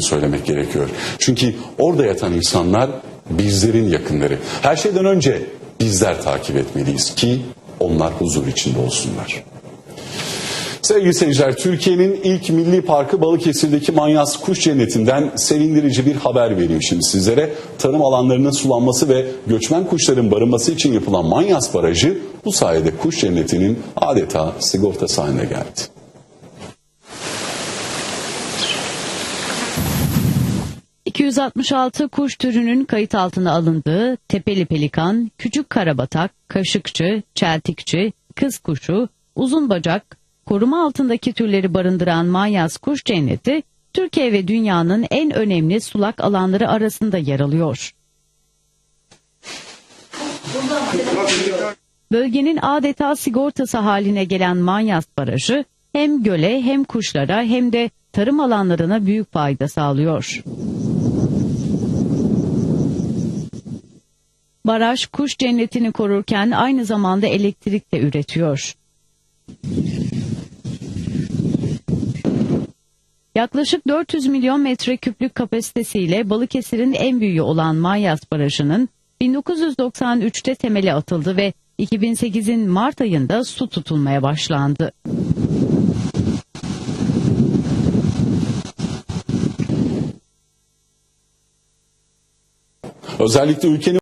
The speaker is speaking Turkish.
söylemek gerekiyor. Çünkü orada yatan insanlar bizlerin yakınları. Her şeyden önce bizler takip etmeliyiz ki onlar huzur içinde olsunlar. Sevgili seyirciler, Türkiye'nin ilk milli parkı Balıkesir'deki Manyas Kuş Cenneti'nden sevindirici bir haber vereyim şimdi sizlere. Tarım alanlarının sulanması ve göçmen kuşların barınması için yapılan Manyas Barajı bu sayede kuş cennetinin adeta sigortası haline geldi. ...266 kuş türünün kayıt altına alındığı tepeli pelikan, küçük karabatak, kaşıkçı, çeltikçi, kız kuşu, uzun bacak, koruma altındaki türleri barındıran Manyas Kuş Cenneti, Türkiye ve dünyanın en önemli sulak alanları arasında yer alıyor. Bölgenin adeta sigortası haline gelen Manyas Barajı hem göle hem kuşlara hem de tarım alanlarına büyük fayda sağlıyor. Baraj kuş cennetini korurken aynı zamanda elektrik de üretiyor. Yaklaşık 400 milyon metreküplük kapasitesiyle Balıkesir'in en büyüğü olan Manyas Barajı'nın 1993'te temeli atıldı ve 2008'in Mart ayında su tutulmaya başlandı. Özellikle ülkenin